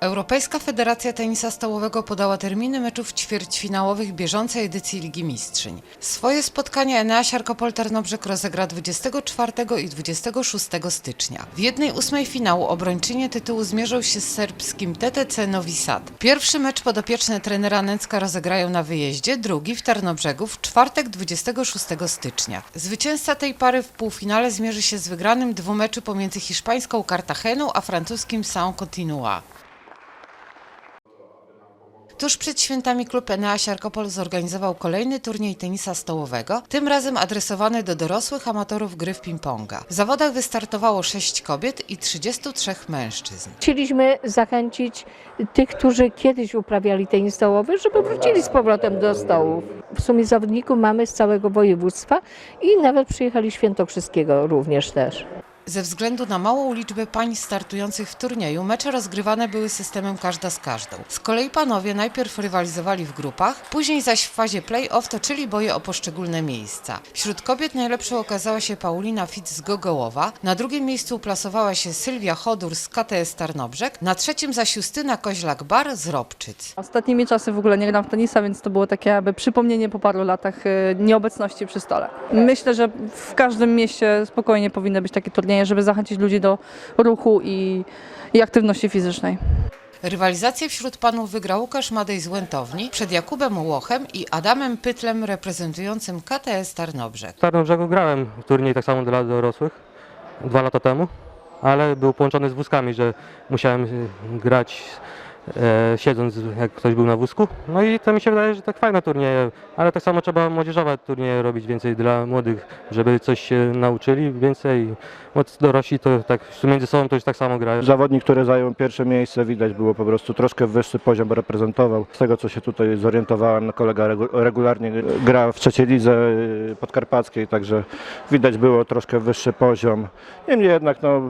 Europejska Federacja Tenisa Stołowego podała terminy meczów ćwierćfinałowych bieżącej edycji Ligi Mistrzyń. Swoje spotkania Enea Siarkopol Tarnobrzeg rozegra 24 i 26 stycznia. W jednej ósmej finału obrończynie tytułu zmierzą się z serbskim TTC Novi Sad. Pierwszy mecz podopieczne trenera Nęcka rozegrają na wyjeździe, drugi w Tarnobrzegu w czwartek 26 stycznia. Zwycięzca tej pary w półfinale zmierzy się z wygranym dwumeczu pomiędzy hiszpańską Cartageną a francuskim Saint-Continua. Tuż przed świętami klub Enea Siarkopol zorganizował kolejny turniej tenisa stołowego, tym razem adresowany do dorosłych amatorów gry w ping-ponga. W zawodach wystartowało 6 kobiet i 33 mężczyzn. Chcieliśmy zachęcić tych, którzy kiedyś uprawiali tenis stołowy, żeby wrócili z powrotem do stołów. W sumie zawodników mamy z całego województwa i nawet przyjechali Świętokrzyskiego również też. Ze względu na małą liczbę pań startujących w turnieju, mecze rozgrywane były systemem każda z każdą. Z kolei panowie najpierw rywalizowali w grupach, później zaś w fazie play-off toczyli boje o poszczególne miejsca. Wśród kobiet najlepszą okazała się Paulina Fitz z Gogołowa, na drugim miejscu uplasowała się Sylwia Chodur z KTS Tarnobrzeg, na trzecim zaś Justyna Koźlak-Bar z Robczyc. Ostatnimi czasy w ogóle nie gram w tenisa, więc to było takie przypomnienie po paru latach e, nieobecności przy stole. Myślę, że w każdym mieście spokojnie powinny być takie turnieje, żeby zachęcić ludzi do ruchu i, i aktywności fizycznej. Rywalizację wśród panów wygrał Łukasz Madej z Łętowni przed Jakubem Łochem i Adamem Pytlem reprezentującym KTS Tarnobrzeg. W Tarnobrzegu grałem turniej tak samo dla dorosłych dwa lata temu, ale był połączony z wózkami, że musiałem grać e, siedząc, jak ktoś był na wózku. No i to mi się wydaje, że tak fajne turnieje, ale tak samo trzeba młodzieżowe turnieje robić więcej dla młodych, żeby coś się nauczyli więcej. Bo dorośli to tak między sobą to już tak samo grają. Zawodnik, który zajął pierwsze miejsce, widać było po prostu troszkę wyższy poziom reprezentował. Z tego co się tutaj zorientowałem, kolega regu- regularnie gra w trzeciej lidze y, podkarpackiej, także widać było troszkę wyższy poziom. Niemniej jednak no,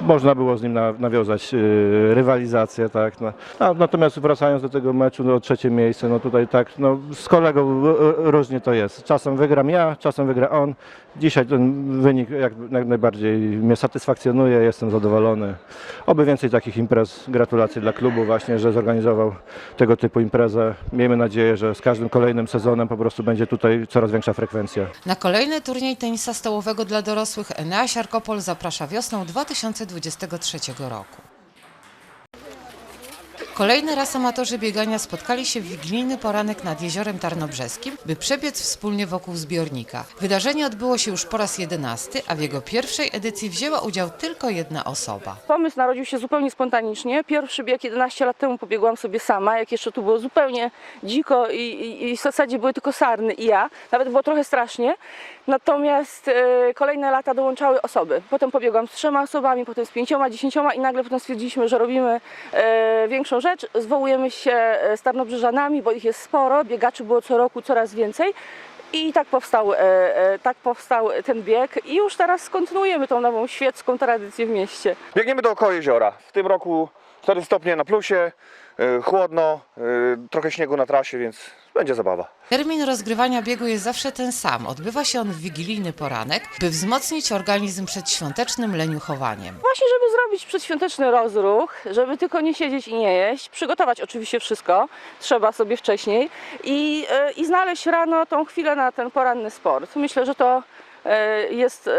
można było z nim na, nawiązać y, rywalizację. Tak, no. Natomiast wracając do tego meczu, no, trzecie miejsce, no tutaj tak, no, z kolegą y, y, różnie to jest. Czasem wygram ja, czasem wygra on. Dzisiaj ten wynik jak, najbardziej mnie satysfakcjonuje, jestem zadowolony. Oby więcej takich imprez. Gratulacje dla klubu właśnie, że zorganizował tego typu imprezę. Miejmy nadzieję, że z każdym kolejnym sezonem po prostu będzie tutaj coraz większa frekwencja. Na kolejny turniej tenisa stołowego dla dorosłych Enea Siarkopol zaprasza wiosną 2023 roku. Kolejny raz amatorzy biegania spotkali się w wigilijny poranek nad Jeziorem Tarnobrzeskim, by przebiec wspólnie wokół zbiornika. Wydarzenie odbyło się już po raz jedenasty, a w jego pierwszej edycji wzięła udział tylko jedna osoba. Pomysł narodził się zupełnie spontanicznie. Pierwszy bieg 11 lat temu pobiegłam sobie sama, jak jeszcze tu było zupełnie dziko i, i, i w zasadzie były tylko sarny i ja. Nawet było trochę strasznie. Natomiast e, kolejne lata dołączały osoby. Potem pobiegłam z trzema osobami, potem z pięcioma, dziesięcioma i nagle potem stwierdziliśmy, że robimy e, większą rzecz. Zwołujemy się e, z bo ich jest sporo. Biegaczy było co roku coraz więcej. I tak powstał, e, e, tak powstał ten bieg i już teraz kontynuujemy tą nową świecką tradycję w mieście. Biegniemy dookoła jeziora. W tym roku 4 stopnie na plusie, chłodno, trochę śniegu na trasie, więc będzie zabawa. Termin rozgrywania biegu jest zawsze ten sam. Odbywa się on w wigilijny poranek, by wzmocnić organizm przed świątecznym leniuchowaniem. Właśnie, żeby zrobić przedświąteczny rozruch, żeby tylko nie siedzieć i nie jeść, przygotować oczywiście wszystko, trzeba sobie wcześniej i, e, i znaleźć rano tą chwilę na ten poranny sport. Myślę, że to jest e,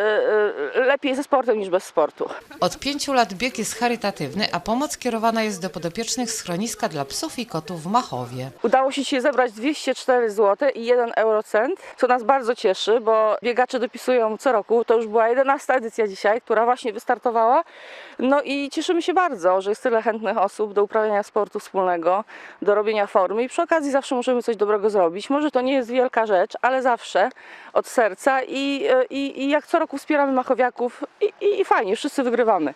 e, lepiej ze sportem niż bez sportu. Od pięciu lat bieg jest charytatywny, a pomoc kierowana jest do podopiecznych schroniska dla psów i kotów w Machowie. Udało się dzisiaj zebrać 204 zł i 1 eurocent, co nas bardzo cieszy, bo biegacze dopisują co roku. To już była 11 edycja dzisiaj, która właśnie wystartowała. No i cieszymy się bardzo, że jest tyle chętnych osób do uprawiania sportu wspólnego, do robienia formy i przy okazji zawsze możemy coś dobrego zrobić. Może to nie jest wielka rzecz, ale zawsze od serca i, i, i jak co roku wspieramy machowiaków i, i, i fajnie, wszyscy wygrywamy.